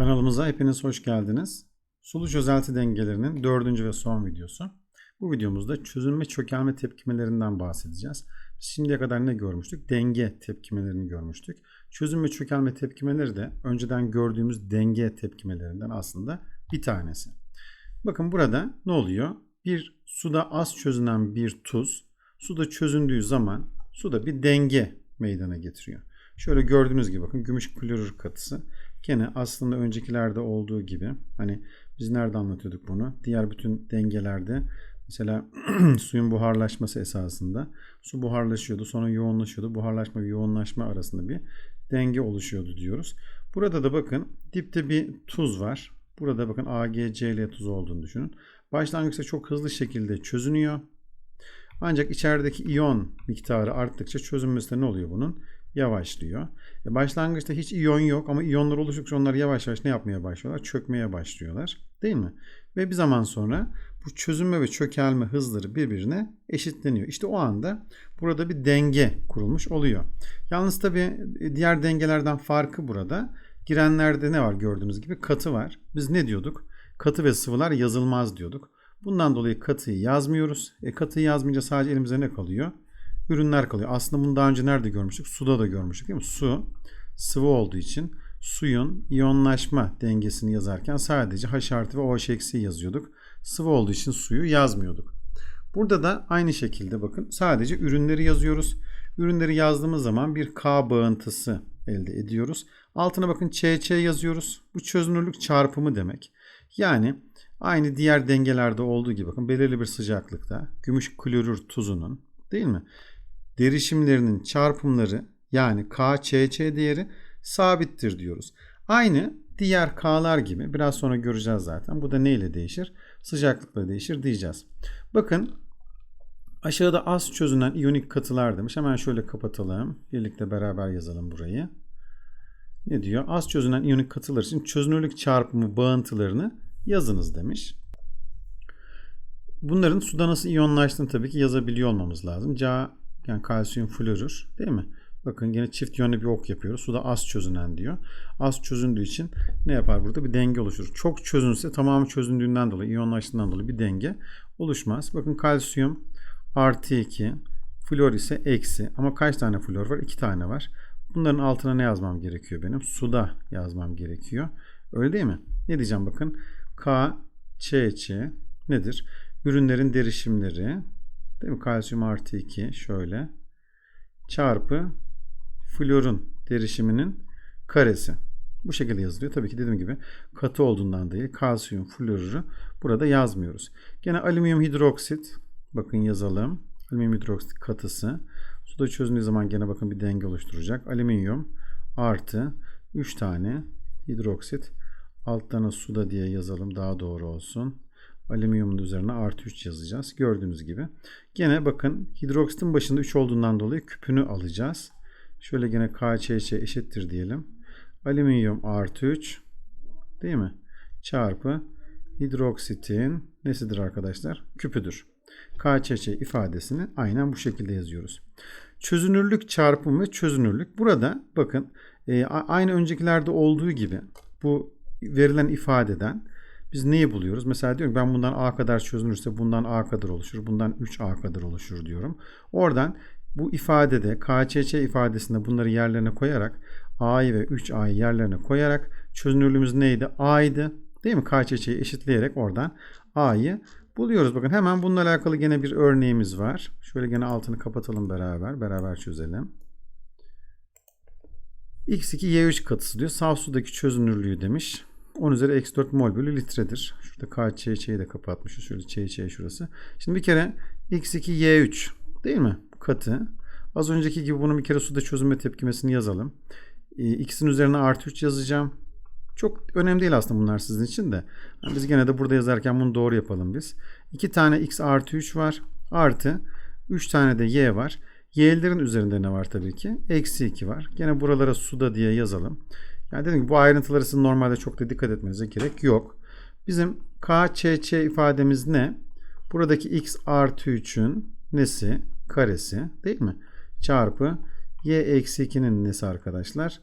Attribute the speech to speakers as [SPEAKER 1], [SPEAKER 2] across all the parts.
[SPEAKER 1] Kanalımıza hepiniz hoş geldiniz. Sulu çözelti dengelerinin dördüncü ve son videosu. Bu videomuzda çözünme çökelme tepkimelerinden bahsedeceğiz. Şimdiye kadar ne görmüştük? Denge tepkimelerini görmüştük. Çözünme çökelme tepkimeleri de önceden gördüğümüz denge tepkimelerinden aslında bir tanesi. Bakın burada ne oluyor? Bir suda az çözünen bir tuz suda çözündüğü zaman suda bir denge meydana getiriyor. Şöyle gördüğünüz gibi bakın gümüş klorür katısı Gene aslında öncekilerde olduğu gibi hani biz nerede anlatıyorduk bunu? Diğer bütün dengelerde mesela suyun buharlaşması esasında su buharlaşıyordu sonra yoğunlaşıyordu. Buharlaşma ve yoğunlaşma arasında bir denge oluşuyordu diyoruz. Burada da bakın dipte bir tuz var. Burada bakın AgCl tuz olduğunu düşünün. Başlangıçta çok hızlı şekilde çözünüyor. Ancak içerideki iyon miktarı arttıkça çözünmesi ne oluyor bunun? Yavaşlıyor. E başlangıçta hiç iyon yok ama iyonlar oluştukça onlar yavaş yavaş ne yapmaya başlıyorlar? Çökmeye başlıyorlar. Değil mi? Ve bir zaman sonra bu çözünme ve çökelme hızları birbirine eşitleniyor. İşte o anda burada bir denge kurulmuş oluyor. Yalnız tabi diğer dengelerden farkı burada. Girenlerde ne var gördüğünüz gibi katı var. Biz ne diyorduk? Katı ve sıvılar yazılmaz diyorduk. Bundan dolayı katıyı yazmıyoruz. E katıyı yazmayınca sadece elimize ne kalıyor? Ürünler kalıyor. Aslında bunu daha önce nerede görmüştük? Suda da görmüştük değil mi? Su sıvı olduğu için suyun iyonlaşma dengesini yazarken sadece H artı ve OH eksi yazıyorduk. Sıvı olduğu için suyu yazmıyorduk. Burada da aynı şekilde bakın sadece ürünleri yazıyoruz. Ürünleri yazdığımız zaman bir K bağıntısı elde ediyoruz. Altına bakın ÇÇ yazıyoruz. Bu çözünürlük çarpımı demek. Yani aynı diğer dengelerde olduğu gibi bakın belirli bir sıcaklıkta gümüş klorür tuzunun değil mi? Derişimlerinin çarpımları yani KÇC değeri sabittir diyoruz. Aynı diğer K'lar gibi biraz sonra göreceğiz zaten. Bu da ne ile değişir? Sıcaklıkla değişir diyeceğiz. Bakın aşağıda az çözünen iyonik katılar demiş. Hemen şöyle kapatalım. Birlikte beraber yazalım burayı. Ne diyor? Az çözünen iyonik katılar için çözünürlük çarpımı bağıntılarını yazınız demiş. Bunların suda nasıl iyonlaştığını tabii ki yazabiliyor olmamız lazım. Ca yani kalsiyum florür değil mi? Bakın yine çift yönlü bir ok yapıyoruz. Suda az çözünen diyor. Az çözündüğü için ne yapar burada? Bir denge oluşur. Çok çözünse tamamı çözündüğünden dolayı, iyonlaştığından dolayı bir denge oluşmaz. Bakın kalsiyum artı 2, flor ise eksi. Ama kaç tane flor var? 2 tane var. Bunların altına ne yazmam gerekiyor benim? Suda yazmam gerekiyor. Öyle değil mi? Ne diyeceğim bakın. K, Ç, Ç nedir? Ürünlerin derişimleri Değil mi? Kalsiyum artı 2 şöyle. Çarpı florun derişiminin karesi. Bu şekilde yazılıyor. Tabii ki dediğim gibi katı olduğundan değil kalsiyum florürü burada yazmıyoruz. Gene alüminyum hidroksit bakın yazalım. Alüminyum hidroksit katısı. Suda çözündüğü zaman gene bakın bir denge oluşturacak. Alüminyum artı 3 tane hidroksit altlarına suda diye yazalım daha doğru olsun alüminyumun üzerine artı 3 yazacağız. Gördüğünüz gibi. Gene bakın hidroksitin başında 3 olduğundan dolayı küpünü alacağız. Şöyle gene KÇC eşittir diyelim. Alüminyum artı 3 değil mi? Çarpı hidroksitin nesidir arkadaşlar? Küpüdür. KÇC ifadesini aynen bu şekilde yazıyoruz. Çözünürlük çarpımı çözünürlük. Burada bakın e, aynı öncekilerde olduğu gibi bu verilen ifadeden biz neyi buluyoruz? Mesela diyorum ben bundan A kadar çözünürse bundan A kadar oluşur. Bundan 3A kadar oluşur diyorum. Oradan bu ifadede KÇÇ ifadesinde bunları yerlerine koyarak A'yı ve 3A'yı yerlerine koyarak çözünürlüğümüz neydi? A'ydı. Değil mi? KÇÇ'yi eşitleyerek oradan A'yı buluyoruz. Bakın hemen bununla alakalı gene bir örneğimiz var. Şöyle gene altını kapatalım beraber. Beraber çözelim. X2Y3 katısı diyor. Saf sudaki çözünürlüğü demiş. 10 üzeri eksi 4 mol bölü litredir. Şurada KÇ'yi de kapatmışız. Şöyle ÇÇ şurası. Şimdi bir kere X2Y3 değil mi? Katı. Az önceki gibi bunun bir kere suda çözünme tepkimesini yazalım. Ee, X'in üzerine artı 3 yazacağım. Çok önemli değil aslında bunlar sizin için de. Biz gene de burada yazarken bunu doğru yapalım biz. 2 tane X artı 3 var. Artı 3 tane de Y var. Y'lerin üzerinde ne var tabii ki? Eksi 2 var. Gene buralara suda diye yazalım. Yani dedim ki bu ayrıntıları sizin normalde çok da dikkat etmenize gerek yok. Bizim KÇÇ ifademiz ne? Buradaki x artı 3'ün nesi? Karesi değil mi? Çarpı y eksi 2'nin nesi arkadaşlar?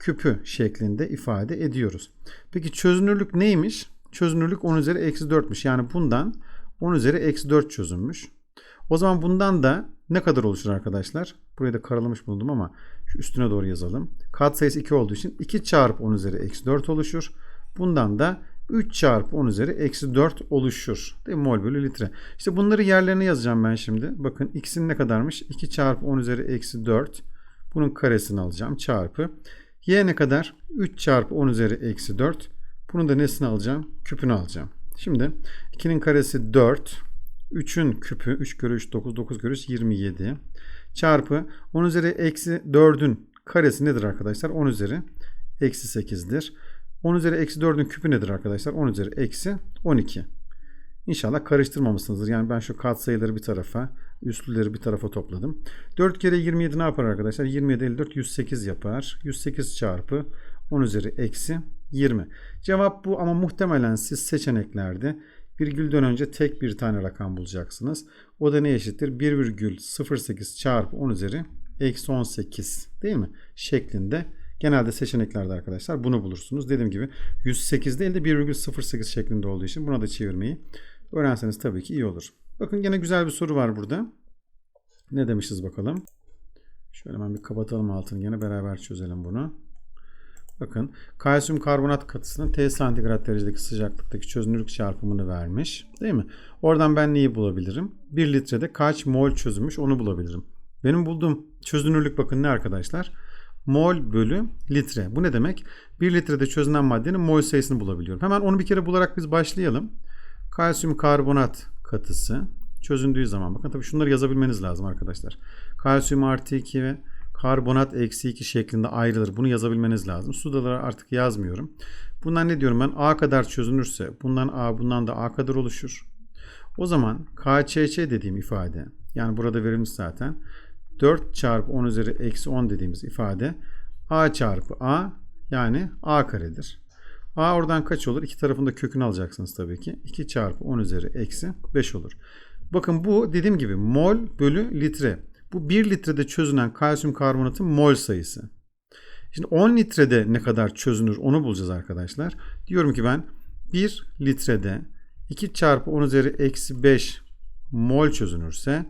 [SPEAKER 1] küpü şeklinde ifade ediyoruz. Peki çözünürlük neymiş? Çözünürlük 10 üzeri eksi 4'müş. Yani bundan 10 üzeri eksi 4 çözünmüş. O zaman bundan da ne kadar oluşur arkadaşlar? Burayı da karalamış bulundum ama şu üstüne doğru yazalım. Kat sayısı 2 olduğu için 2 çarpı 10 üzeri eksi 4 oluşur. Bundan da 3 çarpı 10 üzeri eksi 4 oluşur. Değil mi? Mol bölü litre. İşte bunları yerlerine yazacağım ben şimdi. Bakın x'in ne kadarmış? 2 çarpı 10 üzeri eksi 4. Bunun karesini alacağım. Çarpı. Y ne kadar? 3 çarpı 10 üzeri eksi 4. Bunun da nesini alacağım? Küpünü alacağım. Şimdi 2'nin karesi 4. 3'ün küpü 3 kere 3 9 9 kere 3 27 çarpı 10 üzeri eksi 4'ün karesi nedir arkadaşlar? 10 üzeri eksi 8'dir. 10 üzeri eksi 4'ün küpü nedir arkadaşlar? 10 üzeri eksi 12. İnşallah karıştırmamışsınızdır. Yani ben şu katsayıları bir tarafa, üstlüleri bir tarafa topladım. 4 kere 27 ne yapar arkadaşlar? 27 54 108 yapar. 108 çarpı 10 üzeri eksi 20. Cevap bu ama muhtemelen siz seçeneklerde virgülden önce tek bir tane rakam bulacaksınız. O da ne eşittir? 1,08 çarpı 10 üzeri eksi 18 değil mi? Şeklinde genelde seçeneklerde arkadaşlar bunu bulursunuz. Dediğim gibi 108 değil de 1,08 şeklinde olduğu için buna da çevirmeyi öğrenseniz tabii ki iyi olur. Bakın gene güzel bir soru var burada. Ne demişiz bakalım. Şöyle hemen bir kapatalım altını gene beraber çözelim bunu. Bakın kalsiyum karbonat katısının T santigrat derecedeki sıcaklıktaki çözünürlük çarpımını vermiş. Değil mi? Oradan ben neyi bulabilirim? 1 litrede kaç mol çözülmüş onu bulabilirim. Benim bulduğum çözünürlük bakın ne arkadaşlar? Mol bölü litre. Bu ne demek? 1 litrede çözünen maddenin mol sayısını bulabiliyorum. Hemen onu bir kere bularak biz başlayalım. Kalsiyum karbonat katısı çözündüğü zaman bakın tabii şunları yazabilmeniz lazım arkadaşlar. Kalsiyum artı 2 ve karbonat eksi 2 şeklinde ayrılır. Bunu yazabilmeniz lazım. Sudaları artık yazmıyorum. Bundan ne diyorum ben? A kadar çözünürse bundan A bundan da A kadar oluşur. O zaman KÇÇ dediğim ifade yani burada verilmiş zaten 4 çarpı 10 üzeri eksi 10 dediğimiz ifade A çarpı A yani A karedir. A oradan kaç olur? İki tarafında kökünü alacaksınız tabii ki. 2 çarpı 10 üzeri eksi 5 olur. Bakın bu dediğim gibi mol bölü litre. Bu 1 litrede çözünen kalsiyum karbonatın mol sayısı. Şimdi 10 litrede ne kadar çözünür onu bulacağız arkadaşlar. Diyorum ki ben 1 litrede 2 çarpı 10 üzeri eksi 5 mol çözünürse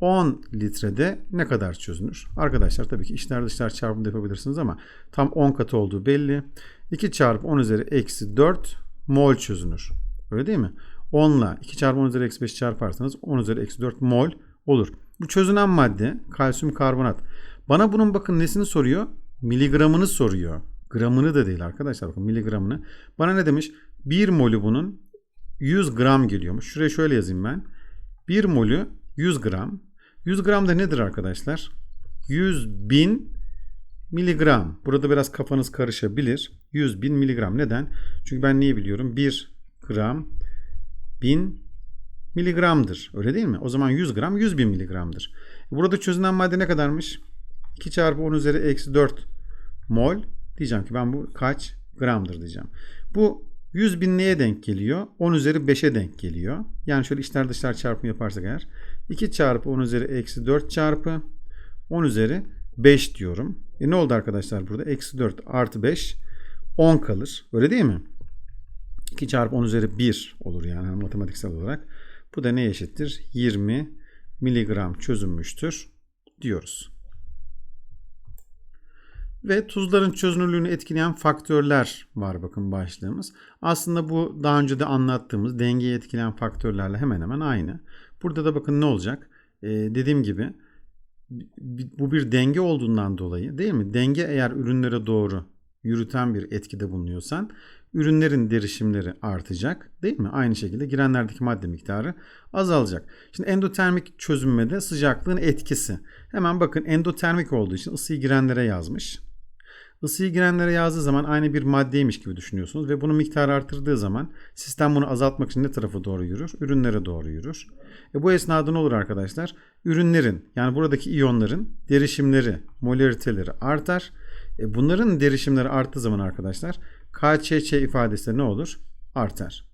[SPEAKER 1] 10 litrede ne kadar çözünür? Arkadaşlar tabii ki içler dışlar çarpımı yapabilirsiniz ama tam 10 katı olduğu belli. 2 çarpı 10 üzeri eksi 4 mol çözünür. Öyle değil mi? 10 ile 2 çarpı 10 üzeri eksi 5 çarparsanız 10 üzeri eksi 4 mol olur. Bu çözünen madde kalsiyum karbonat. Bana bunun bakın nesini soruyor? Miligramını soruyor. Gramını da değil arkadaşlar bakın miligramını. Bana ne demiş? 1 molü bunun 100 gram geliyormuş. Şuraya şöyle yazayım ben. 1 molü 100 gram. 100 gram da nedir arkadaşlar? 100 bin miligram. Burada biraz kafanız karışabilir. 100 bin miligram. Neden? Çünkü ben neyi biliyorum? 1 gram 1000 miligramdır. Öyle değil mi? O zaman 100 gram 100 bin miligramdır. Burada çözünen madde ne kadarmış? 2 çarpı 10 üzeri eksi 4 mol. Diyeceğim ki ben bu kaç gramdır diyeceğim. Bu 100 bin neye denk geliyor? 10 üzeri 5'e denk geliyor. Yani şöyle içler dışlar çarpımı yaparsak eğer. 2 çarpı 10 üzeri eksi 4 çarpı 10 üzeri 5 diyorum. E ne oldu arkadaşlar burada? Eksi 4 artı 5 10 kalır. Öyle değil mi? 2 çarpı 10 üzeri 1 olur yani matematiksel olarak. Bu da ne eşittir? 20 miligram çözünmüştür diyoruz. Ve tuzların çözünürlüğünü etkileyen faktörler var bakın başlığımız. Aslında bu daha önce de anlattığımız dengeyi etkileyen faktörlerle hemen hemen aynı. Burada da bakın ne olacak? Ee, dediğim gibi bu bir denge olduğundan dolayı değil mi? Denge eğer ürünlere doğru yürüten bir etkide bulunuyorsan ürünlerin derişimleri artacak değil mi? Aynı şekilde girenlerdeki madde miktarı azalacak. Şimdi endotermik çözünmede sıcaklığın etkisi. Hemen bakın endotermik olduğu için ısıyı girenlere yazmış. Isıyı girenlere yazdığı zaman aynı bir maddeymiş gibi düşünüyorsunuz ve bunu miktarı artırdığı zaman sistem bunu azaltmak için ne tarafa doğru yürür? Ürünlere doğru yürür. E bu esnada ne olur arkadaşlar? Ürünlerin yani buradaki iyonların derişimleri, molariteleri artar. E bunların derişimleri arttığı zaman arkadaşlar KÇÇ ifadesi ne olur? Artar.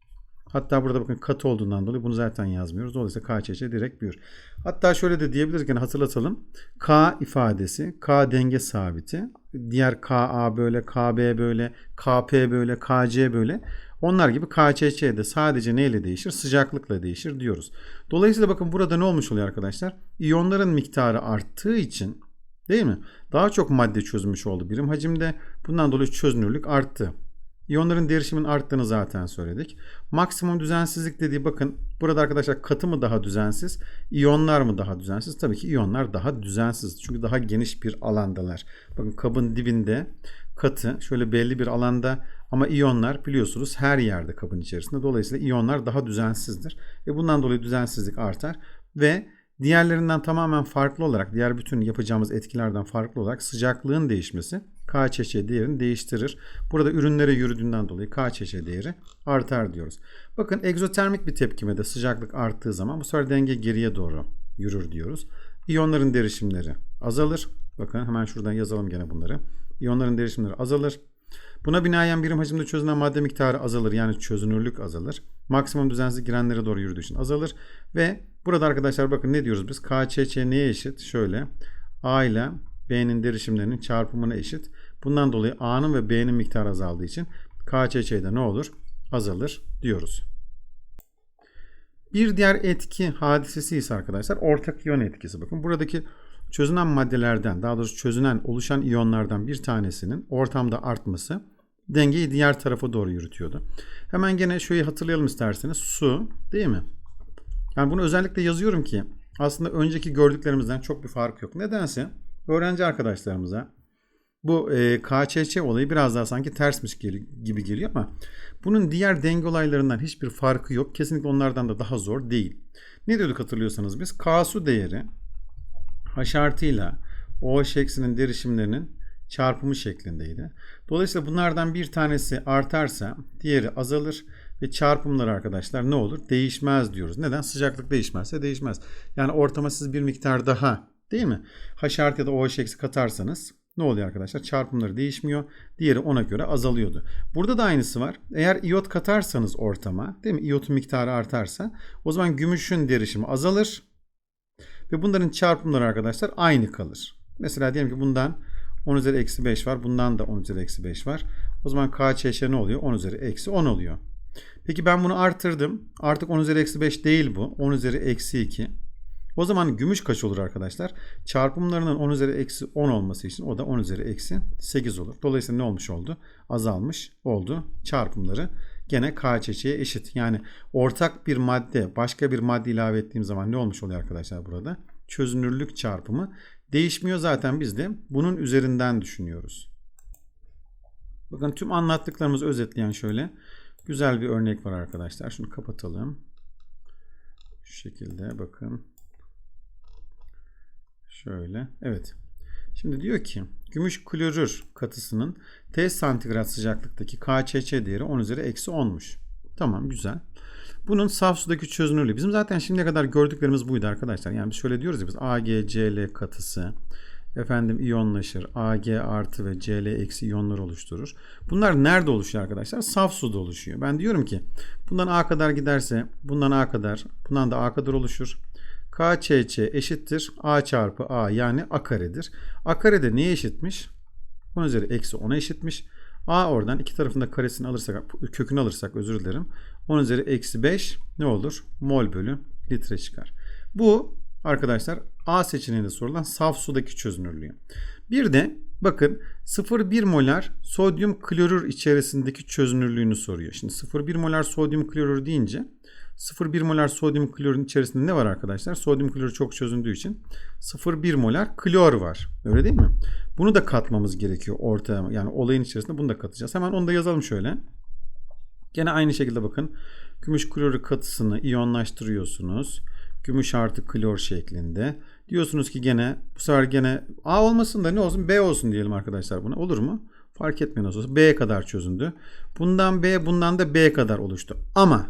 [SPEAKER 1] Hatta burada bakın katı olduğundan dolayı bunu zaten yazmıyoruz. Dolayısıyla KÇC direkt büyür. Hatta şöyle de diyebiliriz gene hatırlatalım. K ifadesi, K denge sabiti. Diğer KA böyle, KB böyle, KP böyle, KC böyle. Onlar gibi KÇC de sadece neyle değişir? Sıcaklıkla değişir diyoruz. Dolayısıyla bakın burada ne olmuş oluyor arkadaşlar? İyonların miktarı arttığı için değil mi? Daha çok madde çözmüş oldu birim hacimde. Bundan dolayı çözünürlük arttı. İyonların derişimin arttığını zaten söyledik. Maksimum düzensizlik dediği bakın burada arkadaşlar katı mı daha düzensiz, iyonlar mı daha düzensiz? Tabii ki iyonlar daha düzensiz. Çünkü daha geniş bir alandalar. Bakın kabın dibinde katı şöyle belli bir alanda ama iyonlar biliyorsunuz her yerde kabın içerisinde. Dolayısıyla iyonlar daha düzensizdir. Ve bundan dolayı düzensizlik artar ve diğerlerinden tamamen farklı olarak diğer bütün yapacağımız etkilerden farklı olarak sıcaklığın değişmesi KÇC değerini değiştirir. Burada ürünlere yürüdüğünden dolayı KÇC değeri artar diyoruz. Bakın egzotermik bir tepkimede sıcaklık arttığı zaman bu sefer denge geriye doğru yürür diyoruz. İyonların derişimleri azalır. Bakın hemen şuradan yazalım gene bunları. İyonların derişimleri azalır. Buna binaen birim hacimde çözünen madde miktarı azalır. Yani çözünürlük azalır. Maksimum düzensizlik girenlere doğru yürüdüğü için azalır. Ve burada arkadaşlar bakın ne diyoruz biz? KÇC neye eşit? Şöyle. A ile B'nin derişimlerinin çarpımına eşit. Bundan dolayı A'nın ve B'nin miktarı azaldığı için KÇC'de ne olur? Azalır diyoruz. Bir diğer etki hadisesi ise arkadaşlar ortak iyon etkisi. Bakın buradaki çözünen maddelerden daha doğrusu çözünen oluşan iyonlardan bir tanesinin ortamda artması dengeyi diğer tarafa doğru yürütüyordu. Hemen gene şöyle hatırlayalım isterseniz. Su değil mi? Yani bunu özellikle yazıyorum ki aslında önceki gördüklerimizden çok bir fark yok. Nedense öğrenci arkadaşlarımıza bu e, KÇÇ olayı biraz daha sanki tersmiş gibi geliyor ama bunun diğer denge olaylarından hiçbir farkı yok. Kesinlikle onlardan da daha zor değil. Ne diyorduk hatırlıyorsanız biz? K su değeri H artıyla OH eksinin derişimlerinin çarpımı şeklindeydi. Dolayısıyla bunlardan bir tanesi artarsa diğeri azalır ve çarpımlar arkadaşlar ne olur? Değişmez diyoruz. Neden? Sıcaklık değişmezse değişmez. Yani ortama siz bir miktar daha değil mi? H ya da OH eksi katarsanız ne oluyor arkadaşlar? Çarpımları değişmiyor. Diğeri ona göre azalıyordu. Burada da aynısı var. Eğer iot katarsanız ortama değil mi? İyotun miktarı artarsa o zaman gümüşün derişimi azalır. Ve bunların çarpımları arkadaşlar aynı kalır. Mesela diyelim ki bundan 10 üzeri eksi 5 var. Bundan da 10 üzeri eksi 5 var. O zaman KÇŞ ne oluyor? 10 üzeri eksi 10 oluyor. Peki ben bunu artırdım. Artık 10 üzeri eksi 5 değil bu. 10 üzeri eksi 2. O zaman gümüş kaç olur arkadaşlar? Çarpımlarının 10 üzeri eksi 10 olması için o da 10 üzeri eksi 8 olur. Dolayısıyla ne olmuş oldu? Azalmış oldu. Çarpımları gene KÇÇ'ye eşit. Yani ortak bir madde başka bir madde ilave ettiğim zaman ne olmuş oluyor arkadaşlar burada? Çözünürlük çarpımı değişmiyor zaten biz de bunun üzerinden düşünüyoruz. Bakın tüm anlattıklarımızı özetleyen şöyle güzel bir örnek var arkadaşlar. Şunu kapatalım. Şu şekilde bakın. Şöyle. Evet. Şimdi diyor ki gümüş klorür katısının T santigrat sıcaklıktaki KÇÇ değeri 10 üzeri eksi 10'muş. Tamam güzel. Bunun saf sudaki çözünürlüğü. Bizim zaten şimdiye kadar gördüklerimiz buydu arkadaşlar. Yani biz şöyle diyoruz ya biz AgCl katısı efendim iyonlaşır. Ag artı ve Cl eksi iyonlar oluşturur. Bunlar nerede oluşuyor arkadaşlar? Saf suda oluşuyor. Ben diyorum ki bundan A kadar giderse bundan A kadar bundan da A kadar oluşur. KÇC eşittir A çarpı A yani A karedir. A kare de neye eşitmiş? 10 üzeri eksi 10'a eşitmiş. A oradan iki tarafında karesini alırsak, kökünü alırsak özür dilerim. 10 üzeri eksi 5 ne olur? Mol bölü litre çıkar. Bu arkadaşlar A seçeneğinde sorulan saf sudaki çözünürlüğü. Bir de bakın 0,1 molar sodyum klorür içerisindeki çözünürlüğünü soruyor. Şimdi 0,1 molar sodyum klorür deyince 0,1 molar sodyum klorun içerisinde ne var arkadaşlar? Sodyum klorü çok çözündüğü için 0,1 molar klor var. Öyle değil mi? Bunu da katmamız gerekiyor ortaya. Yani olayın içerisinde bunu da katacağız. Hemen onu da yazalım şöyle. Gene aynı şekilde bakın. Gümüş klorü katısını iyonlaştırıyorsunuz. Gümüş artı klor şeklinde. Diyorsunuz ki gene bu sefer gene A olmasın da ne olsun B olsun diyelim arkadaşlar buna. Olur mu? Fark nasıl olsa. B'ye kadar çözündü. Bundan B bundan da B kadar oluştu. Ama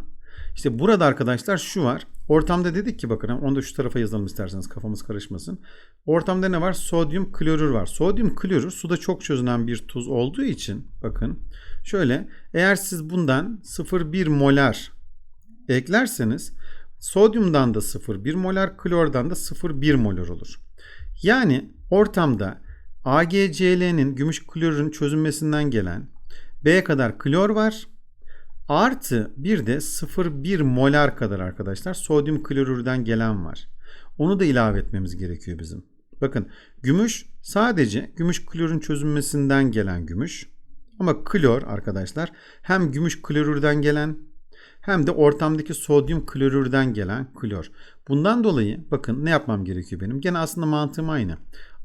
[SPEAKER 1] işte burada arkadaşlar şu var. Ortamda dedik ki bakın onu da şu tarafa yazalım isterseniz kafamız karışmasın. Ortamda ne var? Sodyum klorür var. Sodyum klorür suda çok çözünen bir tuz olduğu için bakın şöyle eğer siz bundan 0,1 molar eklerseniz sodyumdan da 0,1 molar, klordan da 0,1 molar olur. Yani ortamda AgCl'nin gümüş klorun çözünmesinden gelen B'ye kadar klor var. Artı bir de 0,1 molar kadar arkadaşlar sodyum klorürden gelen var. Onu da ilave etmemiz gerekiyor bizim. Bakın gümüş sadece gümüş klorun çözünmesinden gelen gümüş. Ama klor arkadaşlar hem gümüş klorürden gelen hem de ortamdaki sodyum klorürden gelen klor. Bundan dolayı bakın ne yapmam gerekiyor benim? Gene aslında mantığım aynı.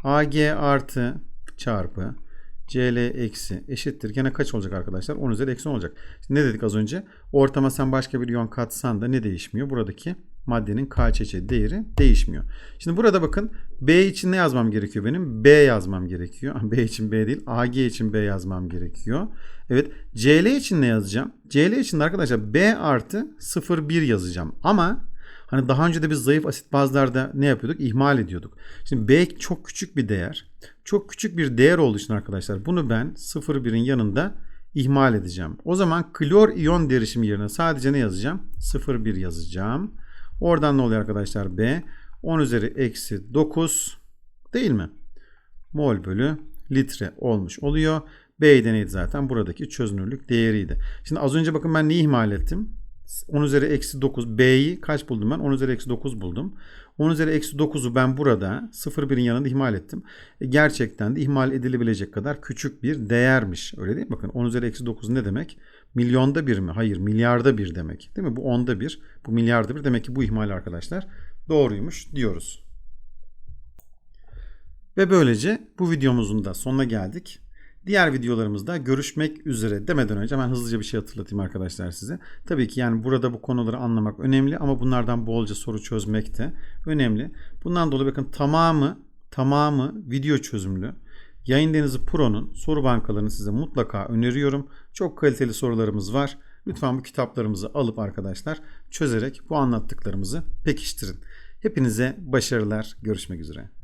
[SPEAKER 1] Ag artı çarpı Cl eksi eşittir. Gene kaç olacak arkadaşlar? 10 üzeri eksi 10 olacak. Şimdi ne dedik az önce? Ortama sen başka bir iyon katsan da ne değişmiyor? Buradaki maddenin KÇC değeri değişmiyor. Şimdi burada bakın B için ne yazmam gerekiyor benim? B yazmam gerekiyor. B için B değil. AG için B yazmam gerekiyor. Evet. CL için ne yazacağım? CL için de arkadaşlar B artı 0,1 yazacağım. Ama Hani daha önce de biz zayıf asit bazlarda ne yapıyorduk? İhmal ediyorduk. Şimdi B çok küçük bir değer. Çok küçük bir değer olduğu için arkadaşlar bunu ben 0,1'in yanında ihmal edeceğim. O zaman klor iyon derişimi yerine sadece ne yazacağım? 0,1 yazacağım. Oradan ne oluyor arkadaşlar? B 10 üzeri eksi 9 değil mi? Mol bölü litre olmuş oluyor. B'de neydi zaten? Buradaki çözünürlük değeriydi. Şimdi az önce bakın ben neyi ihmal ettim? 10 üzeri eksi 9 B'yi kaç buldum ben? 10 üzeri eksi 9 buldum. 10 üzeri eksi 9'u ben burada 0,1'in yanında ihmal ettim. E, gerçekten de ihmal edilebilecek kadar küçük bir değermiş. Öyle değil mi? Bakın 10 üzeri eksi 9 ne demek? Milyonda bir mi? Hayır milyarda bir demek. Değil mi? Bu onda bir. Bu milyarda bir. Demek ki bu ihmal arkadaşlar doğruymuş diyoruz. Ve böylece bu videomuzun da sonuna geldik. Diğer videolarımızda görüşmek üzere demeden önce hemen hızlıca bir şey hatırlatayım arkadaşlar size. Tabii ki yani burada bu konuları anlamak önemli ama bunlardan bolca soru çözmek de önemli. Bundan dolayı bakın tamamı tamamı video çözümlü. Yayın Denizi Pro'nun soru bankalarını size mutlaka öneriyorum. Çok kaliteli sorularımız var. Lütfen bu kitaplarımızı alıp arkadaşlar çözerek bu anlattıklarımızı pekiştirin. Hepinize başarılar. Görüşmek üzere.